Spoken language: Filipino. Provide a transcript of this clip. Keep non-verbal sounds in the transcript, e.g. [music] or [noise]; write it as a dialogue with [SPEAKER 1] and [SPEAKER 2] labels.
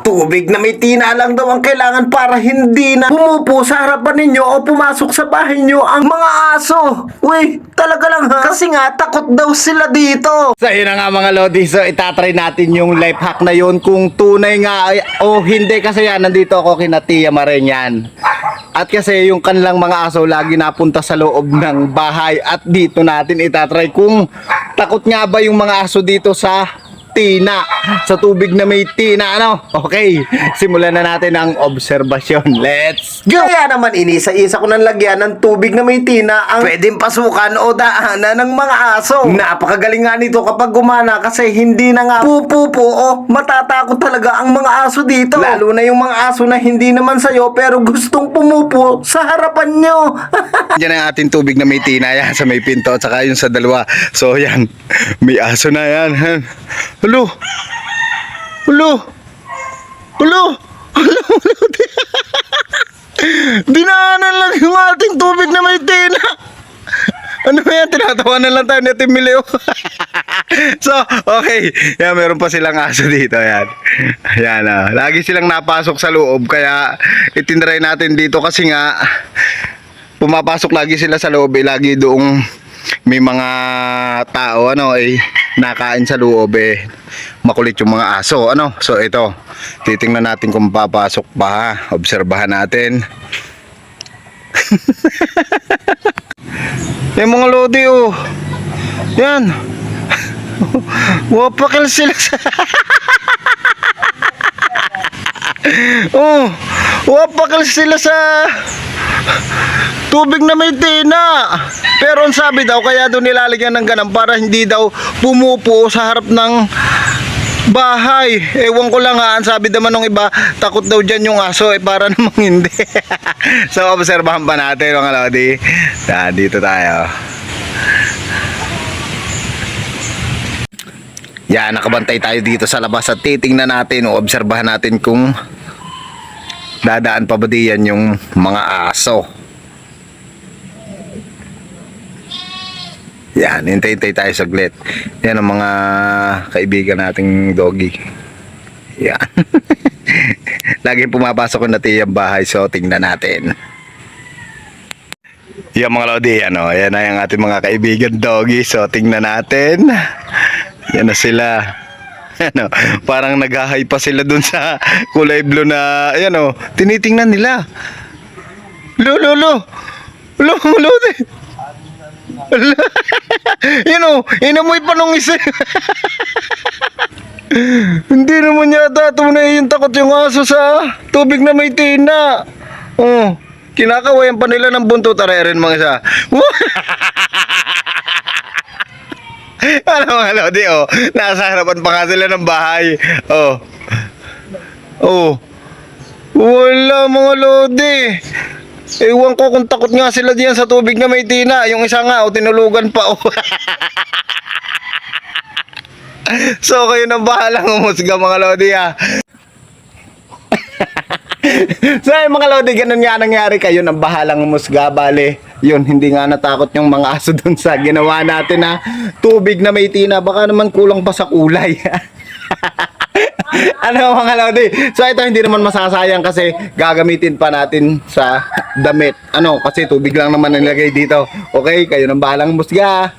[SPEAKER 1] Tubig na may tina lang daw ang kailangan para hindi na pumupo sa harapan ninyo o pumasok sa bahay nyo ang mga aso. Uy, talaga lang ha? Kasi nga, takot daw sila dito.
[SPEAKER 2] So yun na nga mga Lodi, so itatry natin yung life hack na yun kung tunay nga ay, o hindi kasi yan, nandito ako kina Tia Marenyan. At kasi yung kanilang mga aso lagi napunta sa loob ng bahay at dito natin itatry kung takot nga ba yung mga aso dito sa tina, sa tubig na may tina, ano? Okay, simulan na natin ang obserbasyon. Let's go!
[SPEAKER 1] Kaya naman inisa-isa ko ng lagyan ng tubig na may tina ang pwedeng pasukan o daanan ng mga aso. Napakagaling nga nito kapag gumana kasi hindi na nga pupupo o matatakot talaga ang mga aso dito. Lalo na yung mga aso na hindi naman sa'yo pero gustong pumupo sa harapan nyo. [laughs]
[SPEAKER 2] Yan ang ating tubig na may tina yan sa may pinto at saka yung sa dalawa. So yan, may aso na yan. Hulo! Hulo! Hulo! Hulo! Dinaanan lang yung ating tubig na may tina. Ano ba yan? Tinatawanan lang tayo ni Ate Mileo. so, okay. Yan, meron pa silang aso dito. Yan. Yan, ah. Lagi silang napasok sa loob. Kaya, itinry natin dito kasi nga, pumapasok lagi sila sa loob. Eh, lagi doong may mga tao, ano, eh, nakain sa loob, eh. Makulit yung mga aso, ano. So, ito. Titingnan natin kung papasok pa, ha. Obserbahan natin. Yung [laughs] mga lodi oh. Yan. [laughs] Wapakil sila sa... [laughs] oh, wapakil sila sa tubig na may tina. Pero ang sabi daw, kaya daw nilalagyan ng ganun para hindi daw pumupo sa harap ng bahay. Ewan ko lang ha, ang sabi naman ng iba, takot daw dyan yung aso, eh para [laughs] namang hindi. so, obserbahan pa natin mga lodi. Yan, dito tayo. Yan, nakabantay tayo dito sa labas at titingnan natin o obserbahan natin kung dadaan pa ba diyan yung mga aso. Yan, hintay-hintay tayo saglit. Yan ang mga kaibigan nating doggy. Yan. [laughs] Lagi pumapasok ko na tiyang bahay, so tingnan natin. Yan mga lodi, ano, yan na yung ating mga kaibigan doggy, so tingnan natin. Yan na sila. [laughs] Ano, parang naghahay pa sila dun sa kulay blue na, ayan o, tinitingnan nila. Lo, lo, lo. Lo, [laughs] lo, [laughs] Yan o, inamoy pa nung isa. [laughs] Hindi naman yata tunay yung takot yung aso sa tubig na may tina. Oh, kinakawayan pa nila ng buntot. Tara rin mga isa. ano mga lodi oh, nasa harapan pa nga sila ng bahay. Oh. Oh. Wala mga lodi. Ewan ko kung takot nga sila diyan sa tubig na may tina. Yung isa nga, oh, tinulugan pa. Oh. [laughs] so, kayo na bahalang umusga mga lodi ah. [laughs] so, yung mga lodi, ganun nga nangyari kayo ng bahalang umusga. Bale, yun, hindi nga natakot yung mga aso dun sa ginawa natin na tubig na may tina. Baka naman kulang pa sa kulay. [laughs] [laughs] ano mga lodi? So ito hindi naman masasayang kasi gagamitin pa natin sa damit. Ano, kasi tubig lang naman nilagay dito. Okay, kayo nang bahalang musga.